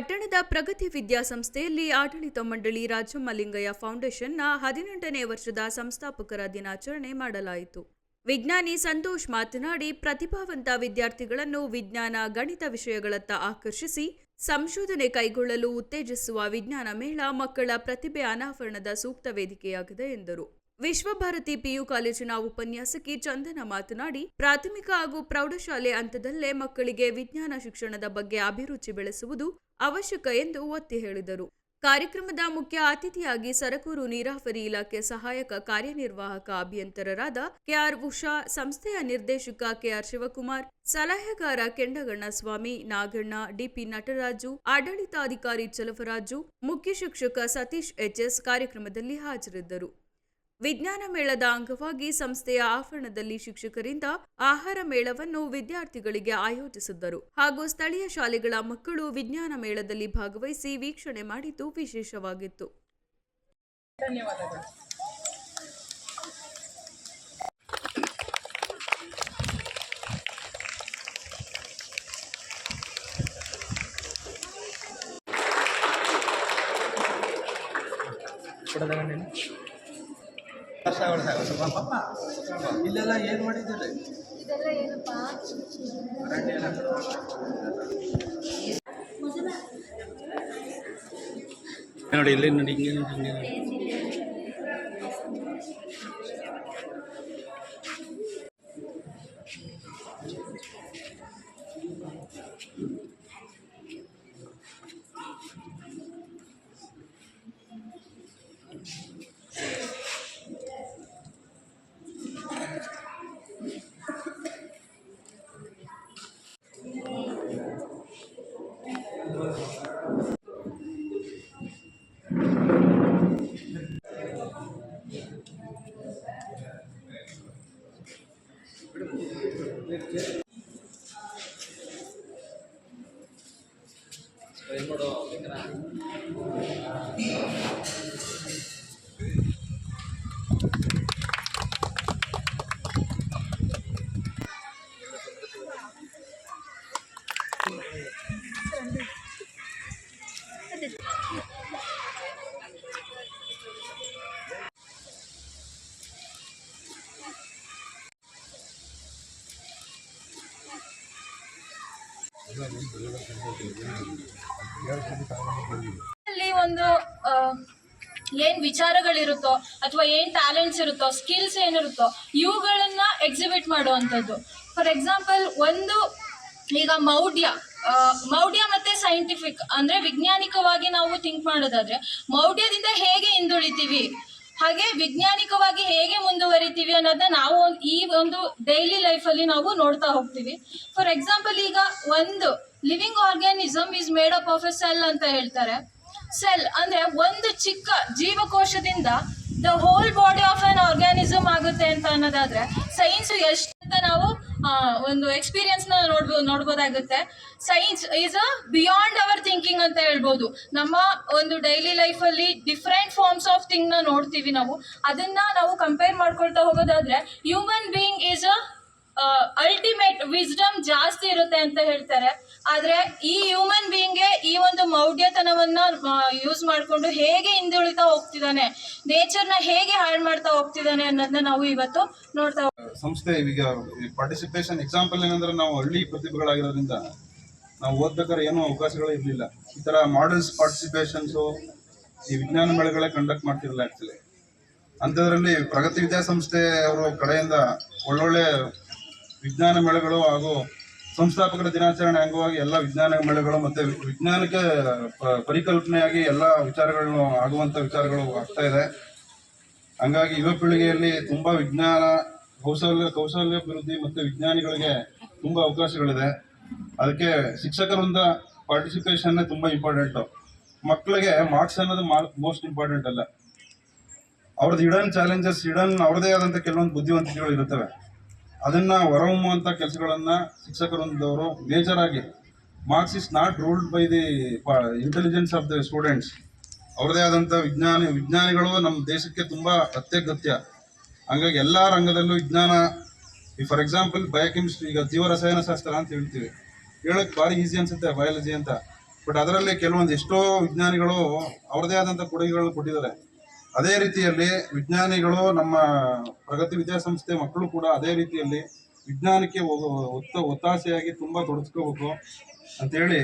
ಪಟ್ಟಣದ ಪ್ರಗತಿ ವಿದ್ಯಾಸಂಸ್ಥೆಯಲ್ಲಿ ಆಡಳಿತ ಮಂಡಳಿ ರಾಜಮ್ಮಲಿಂಗಯ್ಯ ಫೌಂಡೇಶನ್ನ ಹದಿನೆಂಟನೇ ವರ್ಷದ ಸಂಸ್ಥಾಪಕರ ದಿನಾಚರಣೆ ಮಾಡಲಾಯಿತು. ವಿಜ್ಞಾನಿ ಸಂತೋಷ್ ಮಾತನಾಡಿ, ಪ್ರತಿಭಾವಂತ ವಿದ್ಯಾರ್ಥಿಗಳನ್ನು ವಿಜ್ಞಾನ, ಗಣಿತ ವಿಷಯಗಳತ್ತ ಆಕರ್ಷಿಸಿ, ಸಂಶೋಧನೆ ಕೈಗೊಳ್ಳಲು ಉತ್ತೇಜಿಸುವ ವಿಜ್ಞಾನ ಮೇಳ ಮಕ್ಕಳ ಪ್ರತಿಭೆ ಅನಾವರಣದ ಸೂಕ್ತ ವೇದಿಕೆಯಾಗಿದೆ ಎಂದರು. ವಿಶ್ವಭಾರತಿ ಪಿಯು ಕಾಲೇಜಿನ ಉಪನ್ಯಾಸಕಿ ಚಂದನ ಮಾತನಾಡಿ, ಪ್ರಾಥಮಿಕ ಹಾಗೂ ಪ್ರೌಢಶಾಲೆ ಹಂತದಲ್ಲೇ ಮಕ್ಕಳಿಗೆ ವಿಜ್ಞಾನ ಶಿಕ್ಷಣದ ಬಗ್ಗೆ ಅಭಿರುಚಿ ಬೆಳೆಸುವುದು ಅವಶ್ಯಕ ಎಂದು ಒತ್ತಿ ಹೇಳಿದರು. ಕಾರ್ಯಕ್ರಮದ ಮುಖ್ಯ ಅತಿಥಿಯಾಗಿ ಸರಕೂರು ನೀರಾವರಿ ಇಲಾಖೆ ಸಹಾಯಕ ಕಾರ್ಯನಿರ್ವಾಹಕ ಅಭಿಯಂತರರಾದ ಕೆಆರ್ ಉಷಾ, ಸಂಸ್ಥೆಯ ನಿರ್ದೇಶಕ ಕೆಆರ್ ಶಿವಕುಮಾರ್, ಸಲಹೆಗಾರ ಕೆಂಡಗಣ್ಣ ಸ್ವಾಮಿ, ನಾಗಣ್ಣ, ಡಿಪಿ ನಟರಾಜು, ಆಡಳಿತಾಧಿಕಾರಿ ಚಲವರಾಜು, ಮುಖ್ಯ ಶಿಕ್ಷಕ ಸತೀಶ್ ಎಚ್ಎಸ್ ಕಾರ್ಯಕ್ರಮದಲ್ಲಿ ಹಾಜರಿದ್ದರು. ವಿಜ್ಞಾನ ಮೇಳದ ಅಂಗವಾಗಿ ಸಂಸ್ಥೆಯ ಆವರಣದಲ್ಲಿ ಶಿಕ್ಷಕರಿಂದ ಆಹಾರ ಮೇಳವನ್ನು ವಿದ್ಯಾರ್ಥಿಗಳಿಗೆ ಆಯೋಜಿಸಿದ್ದರು. ಹಾಗೂ ಸ್ಥಳೀಯ ಶಾಲೆಗಳ ಮಕ್ಕಳು ವಿಜ್ಞಾನ ಮೇಳದಲ್ಲಿ ಭಾಗವಹಿಸಿ ವೀಕ್ಷಣೆ ಮಾಡಿದ್ದು ವಿಶೇಷವಾಗಿತ್ತು. ಧನ್ಯವಾದಗಳು ಇಲ್ಲೆಲ್ಲ ಏನ್ ಮಾಡಿದ್ದೀರಿ? ನೋಡಿ ಇಲ್ಲಿ ನೋಡಿ ಹಿಂಗೆ ನೋಡಿ ಹಿಂಗೆ ನೋಡಿ. ಒಂದು ಏನ್ ವಿಚಾರಗಳಿರುತ್ತೋ ಅಥವಾ ಏನ್ ಟ್ಯಾಲೆಂಟ್ಸ್ ಇರುತ್ತೋ ಸ್ಕಿಲ್ಸ್ ಏನಿರುತ್ತೋ, ಇವುಗಳನ್ನ ಎಕ್ಸಿಬಿಟ್ ಮಾಡುವಂಥದ್ದು. ಫಾರ್ ಎಕ್ಸಾಂಪಲ್ ಒಂದು ಈಗ ಮೌಢ್ಯ ಮೌಢ್ಯ ಮತ್ತೆ ಸೈಂಟಿಫಿಕ್ ಅಂದ್ರೆ ವಿಜ್ಞಾನಿಕವಾಗಿ ನಾವು ಥಿಂಕ್ ಮಾಡೋದಾದ್ರೆ ಮೌಢ್ಯದಿಂದ ಹೇಗೆ ಹಿಂದುಳಿತೀವಿ? ಹಾಗೆ ವಿಜ್ಞಾನಿಕವಾಗಿ ಹೇಗೆ ಮುಂದುವರಿತೀವಿ ಅನ್ನೋದನ್ನ ನಾವು ಈ ಒಂದು ಡೈಲಿ ಅಲ್ಲಿ ನಾವು ನೋಡ್ತಾ ಹೋಗ್ತೀವಿ. ಫಾರ್ ಎಕ್ಸಾಂಪಲ್ ಈಗ ಒಂದು living organism is made up of a cell ಅಂತ ಹೇಳ್ತಾರೆ. ಸೆಲ್ ಅಂದ್ರೆ ಒಂದು ಚಿಕ್ಕ ಜೀವಕೋಶದಿಂದ the whole body of an organism ಆಗುತ್ತೆ ಅಂತ ಅನ್ನೋದಾದ್ರೆ ಸೈನ್ಸ್ ಎಷ್ಟು ನಾವು ಒಂದು ಎಕ್ಸ್ಪೀರಿಯನ್ಸ್ನ ನೋಡ್ಬೋದು ನೋಡ್ಬೋದಾಗುತ್ತೆ. Science is a beyond our thinking ಅಂತ ಹೇಳ್ಬೋದು. ನಮ್ಮ ಒಂದು ಡೈಲಿ ಅಲ್ಲಿ ಡಿಫ್ರೆಂಟ್ ಫಾರ್ಮ್ಸ್ ಆಫ್ ಥಿಂಗ್ನ ನೋಡ್ತೀವಿ ನಾವು. ಅದನ್ನ ನಾವು ಕಂಪೇರ್ ಮಾಡ್ಕೊಳ್ತಾ ಹೋಗೋದಾದ್ರೆ human being is a ultimate wisdom ಜಾಸ್ತಿ ಇರುತ್ತೆ ಅಂತ ಹೇಳ್ತಾರೆ. ಆದ್ರೆ ಈ ಹ್ಯೂಮನ್ ಬೀಯಿಂಗ್ಗೆ ಈ ಮೌಢ್ಯತನವನ್ನ ಯೂಸ್ ಮಾಡಿಕೊಂಡು ಹೇಗೆ ಹಿಂದುಳಿತಾ ಹೋಗ್ತಿದ್ದಾನೆ ನೇಚರ್ನ ಹೇಗೆ ಹಾಳು ಮಾಡ್ತಾ ಹೋಗ್ತಿದ್ದಾನೆ ಅನ್ನೋದನ್ನ ನಾವು ಇವತ್ತು ನೋಡ್ತಾ ಸಂಸ್ಥೆ ಈಗ ಪಾರ್ಟಿಸಿಪೇಷನ್ ಎಕ್ಸಾಂಪಲ್ ಏನಂದ್ರೆ ನಾವು ಹಳ್ಳಿ ಪ್ರತಿಭೆಗಳಾಗಿರೋದ್ರಿಂದ ನಾವು ಓದ್ಬೇಕಾದ್ರೆ ಏನೋ ಅವಕಾಶಗಳು ಇರಲಿಲ್ಲ. ಈ ತರ ಮಾಡಲ್ಸ್ ಪಾರ್ಟಿಸಿಪೇಷನ್ಸು ಈ ವಿಜ್ಞಾನ ಮೇಳಗಳೇ ಕಂಡಕ್ಟ್ ಮಾಡ್ತಿರಲಿಲ್ಲ ಆಕ್ಚುಲಿ ಅಂಥದ್ರಲ್ಲಿ ಪ್ರಗತಿ ವಿದ್ಯಾಸಂಸ್ಥೆ ಅವರ ಕಡೆಯಿಂದ ಒಳ್ಳೊಳ್ಳೆ ವಿಜ್ಞಾನ ಮೇಳಗಳು ಹಾಗೂ ಸಂಸ್ಥಾಪಕರ ದಿನಾಚರಣೆ ಅಂಗವಾಗಿ ಎಲ್ಲ ವಿಜ್ಞಾನ ಮೇಳಗಳು ಮತ್ತೆ ವಿಜ್ಞಾನಕ್ಕೆ ಪರಿಕಲ್ಪನೆಯಾಗಿ ಎಲ್ಲ ವಿಚಾರಗಳನ್ನು, ಆಗುವಂತ ವಿಚಾರಗಳು ಆಗ್ತಾ ಇದೆ. ಹಂಗಾಗಿ ಯುವ ಪೀಳಿಗೆಯಲ್ಲಿ ತುಂಬಾ ವಿಜ್ಞಾನ, ಕೌಶಲ್ಯ, ಕೌಶಲ್ಯಾಭಿವೃದ್ಧಿ ಮತ್ತೆ ವಿಜ್ಞಾನಿಗಳಿಗೆ ತುಂಬಾ ಅವಕಾಶಗಳಿದೆ. ಅದಕ್ಕೆ ಶಿಕ್ಷಕರಿಂದ ಪಾರ್ಟಿಸಿಪೇಷನ್ ತುಂಬಾ ಇಂಪಾರ್ಟೆಂಟ್ ಮಕ್ಕಳಿಗೆ ಮಾರ್ಕ್ಸ್ ಅನ್ನೋದು ಮೋಸ್ಟ್ ಇಂಪಾರ್ಟೆಂಟ್ ಅಲ್ಲ. ಅವ್ರದ್ದು ಇಡನ್ ಚಾಲೆಂಜಸ್ ಇಡನ್ ಅವ್ರದೇ ಆದಂತ ಕೆಲವೊಂದು ಬುದ್ಧಿವಂತಿಕೆಗಳು ಇರುತ್ತವೆ. ಅದನ್ನ ಹೊರಹೊಮ್ಮುವಂಥ ಕೆಲಸಗಳನ್ನು ಶಿಕ್ಷಕರೊಂದವರು ಮೇಜರಾಗಿ marks is not ruled by the intelligence of the students ಅವರದೇ ಆದಂಥ ವಿಜ್ಞಾನಿ, ವಿಜ್ಞಾನಿಗಳು ನಮ್ಮ ದೇಶಕ್ಕೆ ತುಂಬ ಅತ್ಯಗತ್ಯ. ಹಂಗಾಗಿ ಎಲ್ಲ ರಂಗದಲ್ಲೂ ವಿಜ್ಞಾನ, ಈ ಫಾರ್ ಎಕ್ಸಾಂಪಲ್ ಬಯೋಕೆಮಿಸ್ಟ್ರಿ ಈಗ ಜೀವರಸಾಯನ ಶಾಸ್ತ್ರ ಅಂತ ಹೇಳ್ತೀವಿ. ಹೇಳೋಕ್ಕೆ ಭಾರಿ ಈಸಿ ಅನ್ಸುತ್ತೆ ಬಯಾಲಜಿ ಅಂತ. ಬಟ್ ಅದರಲ್ಲಿ ಕೆಲವೊಂದು ಎಷ್ಟೋ ವಿಜ್ಞಾನಿಗಳು ಅವ್ರದೇ ಆದಂಥ ಕೊಡುಗೆಗಳನ್ನು ಕೊಟ್ಟಿದ್ದಾರೆ. ಅದೇ ರೀತಿಯಲ್ಲಿ ವಿಜ್ಞಾನಿಗಳು ನಮ್ಮ ಪ್ರಗತಿ ವಿದ್ಯಾಸಂಸ್ಥೆ ಮಕ್ಕಳು ಕೂಡ ಅದೇ ರೀತಿಯಲ್ಲಿ ವಿಜ್ಞಾನಕ್ಕೆ ಒತ್ತ, ಒತ್ತಾಸೆಯಾಗಿ ತುಂಬ ತೊಡಸ್ಕೋಬೇಕು ಅಂತೇಳಿ